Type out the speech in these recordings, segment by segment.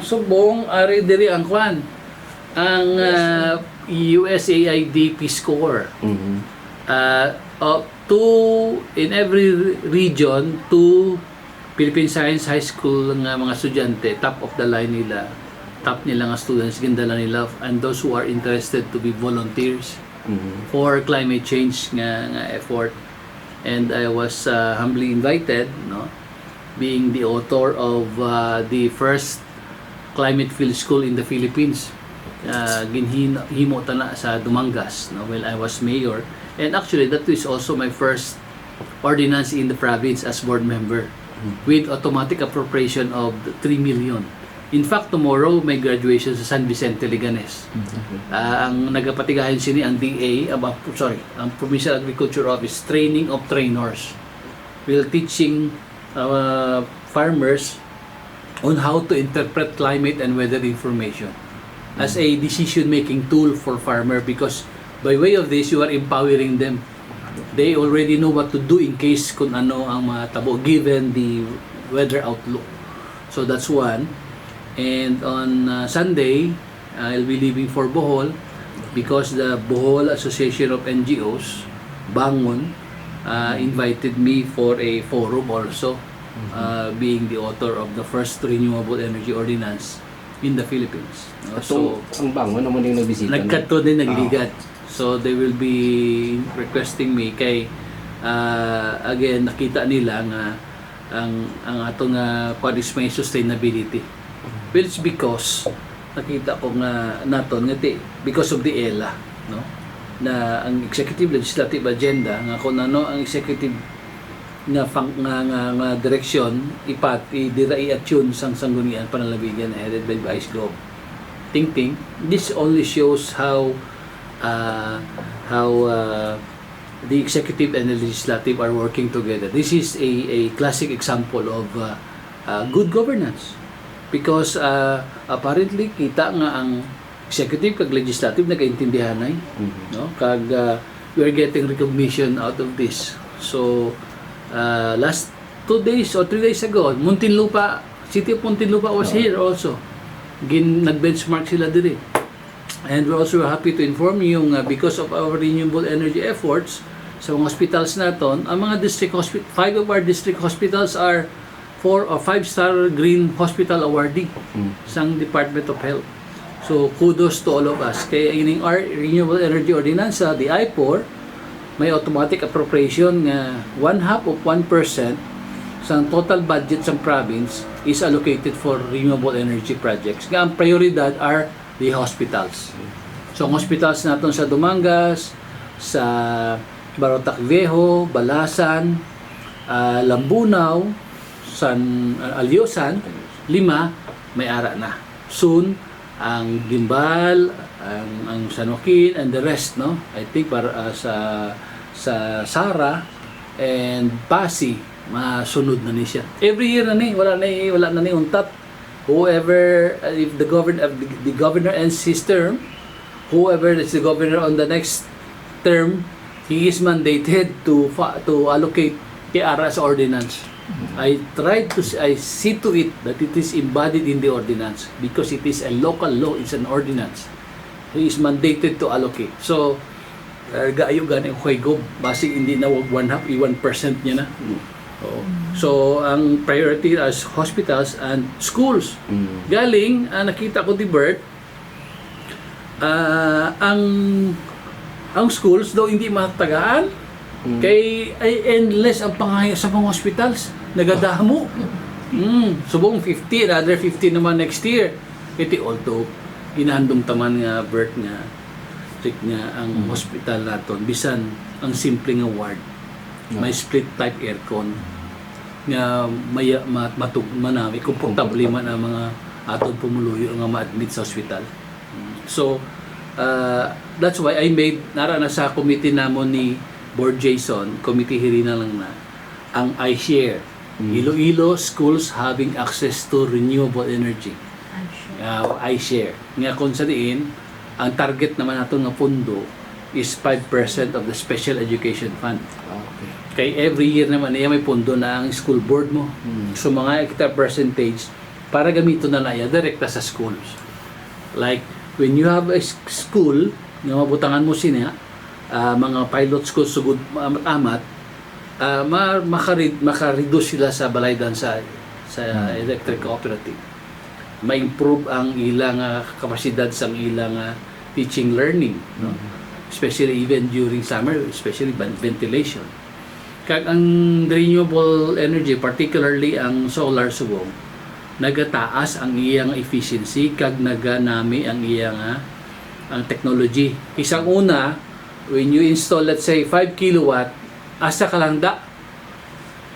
Subong ari diri ang kwan ang uh, USAID Peace Corps. Mhm. Uh, uh, two in every re- region, two Philippine Science High School nga mga estudyante, top of the line nila, top nila nga students, gindala nila, and those who are interested to be volunteers Mhm. for climate change nga, nga effort. And I was uh, humbly invited, no, being the author of uh, the first climate field school in the Philippines. Uh, ginhimo tana sa Dumangas no, while I was mayor. And actually, that is also my first ordinance in the province as board member with automatic appropriation of 3 million. In fact, tomorrow may graduation sa San Vicente Liganes. Ah, ang nagapatigahin sini ang DA, aba, sorry, ang Provincial Agriculture Office, training of trainers. Will teaching uh, farmers on how to interpret climate and weather information as a decision-making tool for farmer because by way of this, you are empowering them. They already know what to do in case kung ano ang mga tabo given the weather outlook. So that's one. And on uh, Sunday, I'll be leaving for Bohol because the Bohol Association of NGOs, Bangon, uh, invited me for a forum also, uh, being the author of the first renewable energy ordinance in the Philippines. no? At So, ang bango naman yung nagbisita. no? nagkato din nagligat. So they will be requesting me kay uh, again nakita nila nga ang ang ato nga uh, is may sustainability. Well, it's because nakita ko nga naton nga because of the ELA, no? Na ang executive legislative agenda nga kung ano ang executive nga fang, nga, nga, nga direksyon ipat idira i-attune sang sanggunian panalabigan headed by Vice Gov. Ting ting this only shows how uh, how uh, the executive and the legislative are working together. This is a, a classic example of uh, uh, good governance because uh, apparently kita nga ang executive kag legislative nagaintindihan ay Mhm. no kag uh, we are getting recognition out of this so uh, last two days or three days ago Muntinlupa city of Muntinlupa was here also gin nag-benchmark sila diri and we're also happy to inform you nga because of our renewable energy efforts sa mga hospitals naton ang mga district hospital five of our district hospitals are four or five star green hospital awardee Mm. sang Department of Health. So kudos to all of us. Kaya ining our Renewable Energy Ordinance, the I4, may automatic appropriation nga one half of 1% sa total budget sa province is allocated for renewable energy projects. Nga ang prioridad are the hospitals. So ang hospitals naton sa Dumangas, sa Barotac Viejo, Balasan, ah, Lambunaw, San uh, Alyosan, lima may ara na. Soon ang Gimbal, ang, ang San and the rest no. I think para ah, sa sa Sara and Pasi masunod na ni siya. Every year na ni wala na ni wala na ni untat. Whoever uh, if the governor the, the governor ends his term, whoever is the governor on the next term, he is mandated to to allocate sa ordinance. I tried to I see to it that it is embodied in the ordinance because it is a local law, it's an ordinance. He is mandated to allocate. So, uh, gaayo gani ko go basi hindi na wag 1 half, i 1% niya na. Oo. So, ang priority as hospitals and schools. Mm. Galing, ah, nakita ko di Bert, ah, ang ang schools daw hindi matagaan Mm. kay ay endless ang pangayo sa mga hospitals. Nagadamo mm, subong 50 another 50 naman next year. Iti although ginahandom taman nga Bert nga check nga ang Mm. hospital naton. Bisan ang simple nga ward. May split type aircon. Nga maya mat matug manami komportable man ang mga aton pumuluyo nga ma-admit sa ospital. So uh, that's why I made nara na sa committee namon ni Board Jason, committee hirina lang na ang I share Mm. Iloilo schools having access to renewable energy. Uh, I share. Nga kung sa diin, ang target naman nato nga pundo is 5% of the special education fund. Okay. Kay every year naman niya may pondo na ang school board mo. Mm. So mga kita percentage para gamito na na direkta sa schools. Like, when you have a school, nga mabutangan mo siya, ah, mga pilot school sugod amat-amat, ah, ma makarid makareduce sila sa balaydan sa sa electric cooperative. Ma-improve ang ilang ah, kapasidad sa ilang ah, teaching learning, no? Especially even during summer, especially ventilation. Kag ang renewable energy, particularly ang solar subong, nagataas ang iyang efficiency kag naganami ang iyang ah, ang technology. Isang una, when you install let's say 5 kilowatt, asa ka lang da,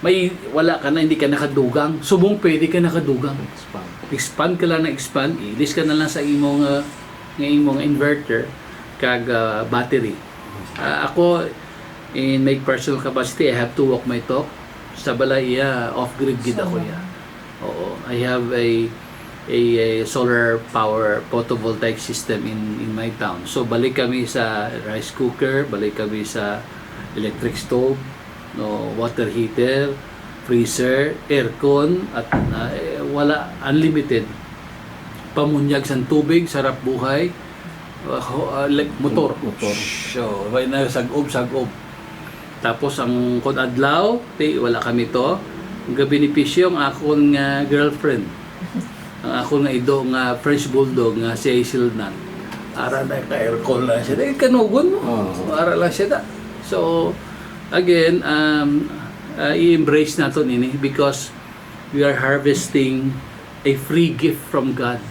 may wala ka na, hindi ka nakadugang. Subong pwede ka nakadugang. Expand. Expand ka lang na expand, ilis ka na lang sa imong uh, nga imong inverter kag ah, battery. Ah, ako in my personal capacity, I have to walk my talk. Sa balay iya off-grid gid ako ya. Oo, I have a a, a solar power photovoltaic system in in my town. So balik kami sa rice cooker, balik kami sa electric stove, no water heater, freezer, aircon at eh, wala unlimited pamunyag sa tubig, sarap buhay, uh, uh, like motor. Motor. So, may na sagob sagob. Tapos ang kung adlaw, wala kami to. Ang benepisyo ang akong nga girlfriend. Ang akong nga ido nga French bulldog nga si Hazel Nut. Ara na ka aircon lang siya. Dahil kanugon mo. Oo. Ara lang siya da. So, again, um, uh, i-embrace natin ini because we are harvesting a free gift from God.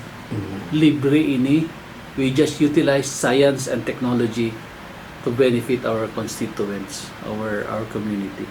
Libre ini. We just utilize science and technology to benefit our constituents, our our community.